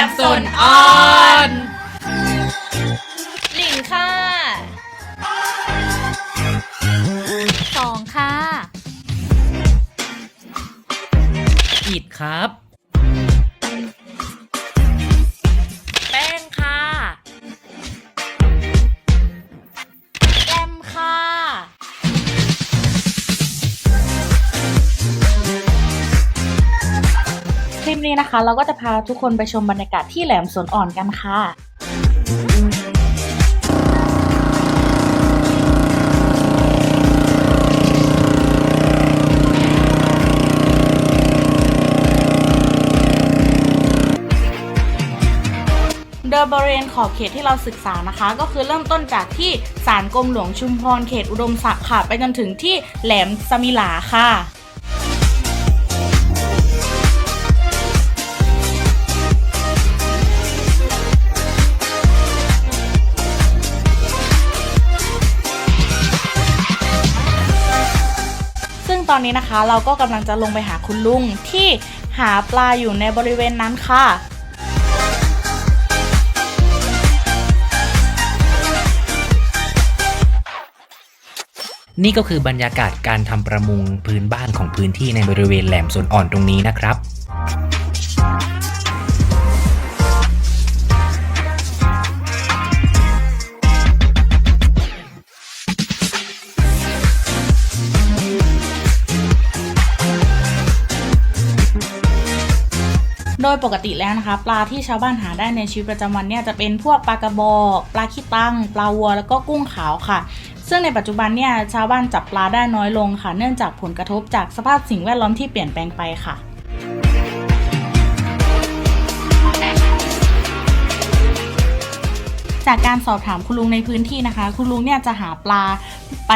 กันที่แหลมสนอ่อนหลินค่ะสองค่ะอิดครับ นะคะ เราก็จะพาทุกคนไปชมบรรยากาศที่แหลมสวนอ่อนกันค่ะโดยบริเวณขอบเขตที่เราศึกษานะคะ ก็คือเริ่มต้นจากที่ศาลกรมหลวงชุมพรเขตอุดมศักดิ์ค่ะ ไปจนถึงที่แหลมสมิลาค่ะ ตอนนี้นะคะ เราก็กำลังจะลงไปหาคุณลุงที่หาปลาอยู่ในบริเวณนั้นค่ะนี่ก็คือบรรยากาศการทำประมงพื้นบ้านของพื้นที่ในบริเวณแหลมสนอ่อนตรงนี้นะครับ ยปกติแล้วนะคะ ปลาที่ชาวบ้านหาได้ในชีวิตประจำวันเนี่ยจะเป็นพวกปลากระบอกปลาขี้ตั้ง ปลาวัวแล้วก็กุ้งขาวค่ะ ซึ่งในปัจจุบันเนี่ยชาวบ้านจับปลาได้น้อยลงค่ะ เนื่องจากผลกระทบจากสภาพสิ่งแวดล้อมที่เปลี่ยนแปลงไปค่ะ จากการสอบถามคุณลุงในพื้นที่นะคะ คุณลุงเนี่ยจะหาปลาไป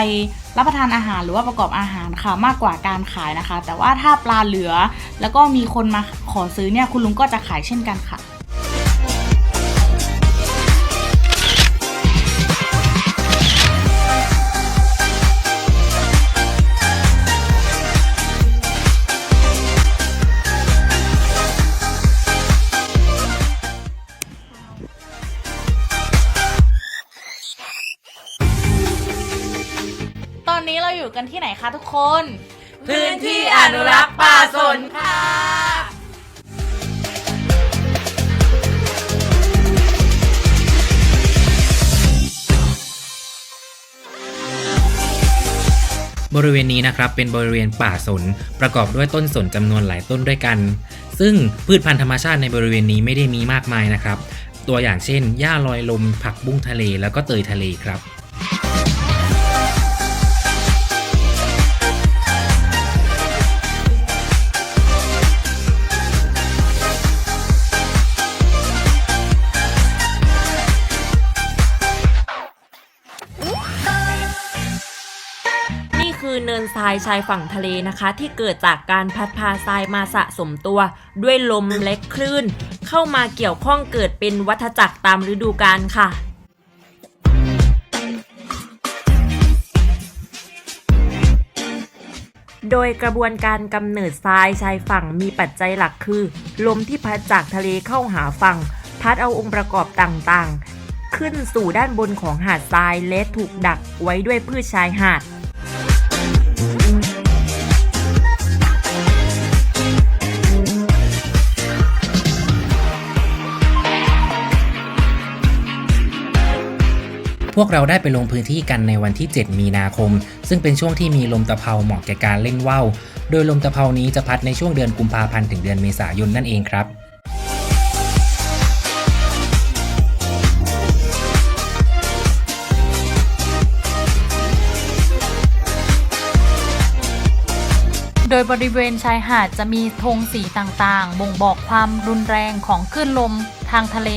รับประทานอาหารหรือว่าประกอบอาหารค่ะมากกว่าการขายนะคะ แต่ว่าถ้าปลาเหลือ แล้วก็มีคนมาขอซื้อเนี่ยคุณลุงก็จะขายเช่นกันค่ะ ตอนนี้เราอยู่กันที่ไหนคะทุกคน พื้นที่อนุรักษ์ป่าสนค่ะ บริเวณนี้นะครับเป็นบริเวณป่าสน ประกอบด้วยต้นสนจำนวนหลายต้นด้วยกัน ซึ่งพืชพันธุ์ธรรมชาติในบริเวณนี้ไม่ได้มีมากมายนะครับ ตัวอย่างเช่น หญ้าลอยลม ผักบุ้งทะเล แล้วก็เตยทะเลครับ คือเนินทรายชายฝั่งทะเลนะคะ ที่เกิดจากการพัดพาทรายมาสะสมตัว ด้วยลมและคลื่น เข้ามาเกี่ยวข้องเกิดเป็นวัฏจักรตามฤดูกาลค่ะโดยกระบวนการกำเนิดทรายชายฝั่งมีปัจจัยหลักคือ ลมที่พัดจากทะเลเข้าหาฝั่ง พัดเอาองค์ประกอบต่างๆ ขึ้นสู่ด้านบนของหาดทรายและถูกดักไว้ด้วยพืชชายหาด พวกเราได้ไปลงพื้นที่กันในวันที่ 7 มีนาคม ซึ่งเป็นช่วงที่มีลมตะเภาเหมาะแก่การเล่นว่าวโดยลมตะเภานี้จะพัดในช่วงเดือนกุมภาพันธ์ถึงเดือนเมษายนนั่นเองครับโดยบริเวณชายหาดจะมีธงสีต่างๆ บ่งบอกความรุนแรงของคลื่นลมทางทะเล